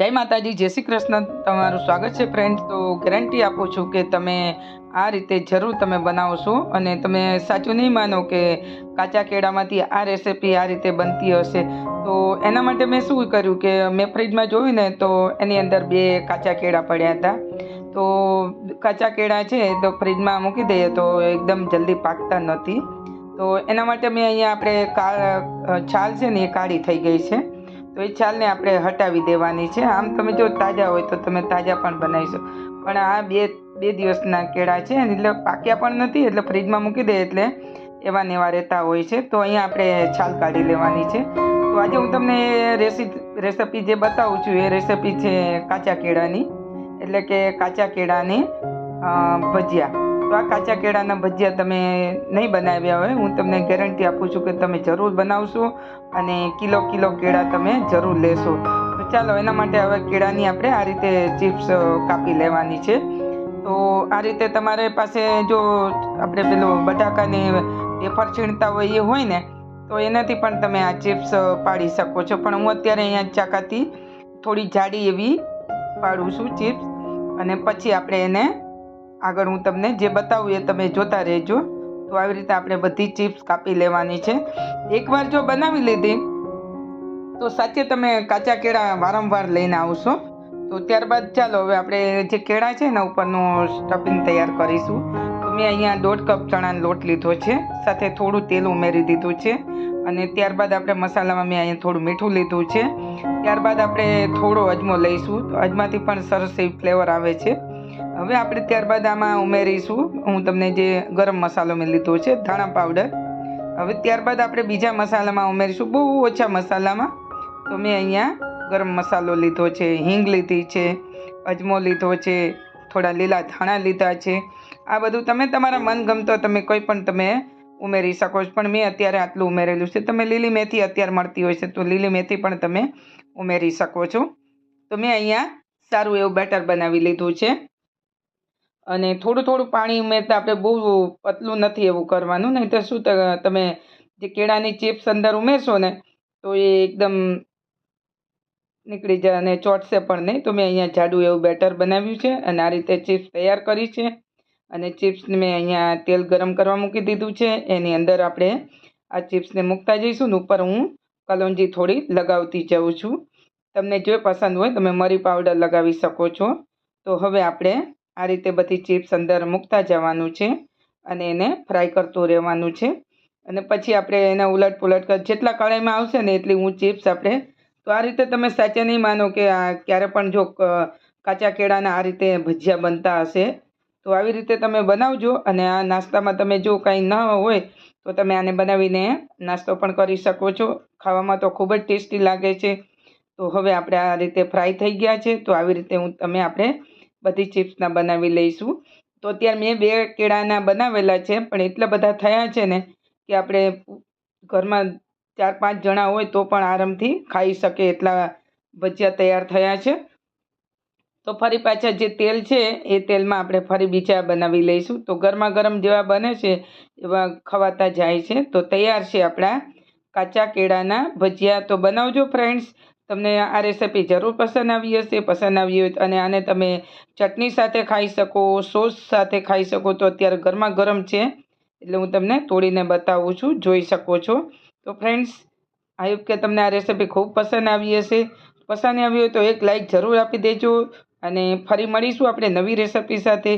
જય માતાજી, જય શ્રી કૃષ્ણ. તમારું સ્વાગત છે ફ્રેન્ડ તો ગેરંટી આપું છું કે તમે આ રીતે જરૂર તમે બનાવશો અને તમે સાચું નહીં માનો કે કાચા કેળામાંથી આ રેસીપી આ રીતે બનતી હશે. તો એના માટે મેં શું કર્યું કે મેં ફ્રીજમાં જોયું ને, તો એની અંદર બે કાચા કેળા પડ્યા હતા. તો કાચા કેળા છે તો ફ્રીજમાં મૂકી દઈએ તો એકદમ જલ્દી પાકતા નથી. તો એના માટે મેં અહીંયા આપણે છાલ છે ને એ કાળી થઈ ગઈ છે. તો એ છાલને આપણે હટાવી દેવાની છે. આમ તમે જો તાજા હોય તો તમે તાજા પણ બનાવીશો પણ આ બે બે દિવસના કેળા છે એટલે પાક્યા પણ નથી, એટલે ફ્રીજમાં મૂકી દે એટલે એવા ને એવા રહેતા હોય છે. તો અહીંયા આપણે છાલ કાઢી લેવાની છે. તો આજે હું તમને રેસી રેસીપી જે બતાવું છું, એ રેસીપી છે કાચા કેળાની. એટલે કે કાચા કેળાની ભજીયા. તો કાચા કેળાના ભજીયા તમે નહીં બનાવ્યા હોય, હું તમને ગેરંટી આપું છું કે તમે જરૂર બનાવશો અને કિલો કિલો કેળા તમે જરૂર લેશો. તો ચાલો, એના માટે હવે કેળાની આપણે આ રીતે ચિપ્સ કાપી લેવાની છે. તો આ રીતે તમારે પાસે જો આપણે પેલું બટાકાને વેફર છીણતા હોય એ હોય ને, તો એનાથી પણ તમે આ ચિપ્સ પાડી શકો છો. પણ હું અત્યારે અહીંયા ચાકાથી થોડી જાડી એવી પાડું છું ચિપ્સ અને પછી આપણે એને આગળ હું તમને જે બતાવું એ તમે જોતા રહેજો. તો આવી રીતે આપણે બધી ચિપ્સ કાપી લેવાની છે. એકવાર જો બનાવી લીધી, તો સાચે તમે કાચા કેળા વારંવાર લઈને આવશો. તો ત્યારબાદ ચાલો, હવે આપણે જે કેળા છે એના ઉપરનું સ્ટફિંગ તૈયાર કરીશું. તો મેં અહીંયા દોઢ કપ ચણાનો લોટ લીધો છે. સાથે થોડું તેલ ઉમેરી દીધું છે. અને ત્યારબાદ આપણે મસાલામાં મેં અહીંયા થોડું મીઠું લીધું છે. ત્યારબાદ આપણે થોડો અજમો લઈશું. તો અજમાથી પણ સરસ એવી ફ્લેવર આવે છે. હવે આપણે ત્યારબાદ આમાં ઉમેરીશું. હું તમને જે ગરમ મસાલો મેં લીધો છે, ધાણા પાવડર હવે ત્યારબાદ આપણે બીજા મસાલામાં ઉમેરીશું. બહુ ઓછા મસાલામાં. તો મેં અહીંયા ગરમ મસાલો લીધો છે, હિંગ લીધી છે, અજમો લીધો છે, થોડા લીલા ધાણા લીધા છે. આ બધું તમે તમારા મનગમતો તમે કોઈ પણ તમે ઉમેરી શકો છો. પણ મેં અત્યારે આટલું ઉમેરેલું છે. તમે લીલી મેથી અત્યારે મળતી હોય છે, તો લીલી મેથી પણ તમે ઉમેરી શકો છો. તો મેં અહીંયા સારું એવું બેટર બનાવી લીધું છે. અને થોડું થોડું પાણી ઉમેરતા આપણે બહુ પતલું નથી એવું કરવાનું. નહીં તો શું તમે જે કેળાની ચિપ્સ અંદર ઉમેરશો ને, તો એ એકદમ નીકળી જાય અને ચોટશે પણ નહીં. તો મેં અહીંયા જાડું એવું બેટર બનાવ્યું છે અને આ રીતે ચિપ્સ તૈયાર કરી છે. અને ચિપ્સને મેં અહીંયા તેલ ગરમ કરવા મૂકી દીધું છે. એની અંદર આપણે આ ચિપ્સને મૂકતા જઈશું ને ઉપર હું કલોંજી થોડી લગાવતી જાઉં છું. તમને જો પસંદ હોય તમે મરી પાવડર લગાવી શકો છો. તો હવે આપણે આ રીતે બધી ચિપ્સ અંદર મૂકતા જવાનું છે અને એને ફ્રાય કરતું રહેવાનું છે. અને પછી આપણે એને ઉલટ પુલટ કર, જેટલા કઢાઈમાં આવશે ને એટલી હું ચિપ્સ આપણે, તો આ રીતે તમે સાચે નહીં માનો કે આ ક્યારે પણ જો કાચા કેળાના આ રીતે ભજીયા બનતા હશે, તો આવી રીતે તમે બનાવજો અને આ નાસ્તામાં તમે જો કાંઈ ન હોય, તો તમે આને બનાવીને નાસ્તો પણ કરી શકો છો. ખાવામાં તો ખૂબ જ ટેસ્ટી લાગે છે. તો હવે આપણે આ રીતે ફ્રાય થઈ ગયા છે, તો આવી રીતે હું, તમે આપણે બધી ચિપ્સના બનાવી લઈશું. તો અત્યારે મેં બે કેળાના બનાવેલા છે, પણ એટલા બધા થયા છે ને કે આપણે ઘરમાં ચાર પાંચ જણા હોય તો પણ આરામથી ખાઈ શકે એટલા ભજીયા તૈયાર થયા છે. તો ફરી પાછા જે તેલ છે, એ તેલમાં આપણે ફરી બીજા બનાવી લઈશું. તો ગરમા ગરમ જેવા બને છે, એવા ખવાતા જાય છે. તો તૈયાર છે આપણા કાચા કેળાના ભજીયા. તો બનાવજો ફ્રેન્ડ્સ તમને આ રેસીપી જરૂર પસંદ આવી હશે, પસંદ આવી હોય અને આને તમે ચટણી સાથે ખાઈ શકો, સોસ સાથે ખાઈ શકો. તો અત્યારે ગરમા ગરમ છે, એટલે હું તમને તોડીને બતાવું છું, જોઈ શકો છો. તો ફ્રેન્ડ્સ, આઈ હોપ કે તમને આ રેસીપી ખૂબ પસંદ આવી હશે. પસંદ આવી હોય તો એક લાઇક જરૂર આપી દેજો અને ફરી મળીશું આપણે નવી રેસીપી સાથે.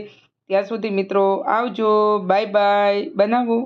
ત્યાં સુધી મિત્રો આવજો, બાય બાય, બનાવો.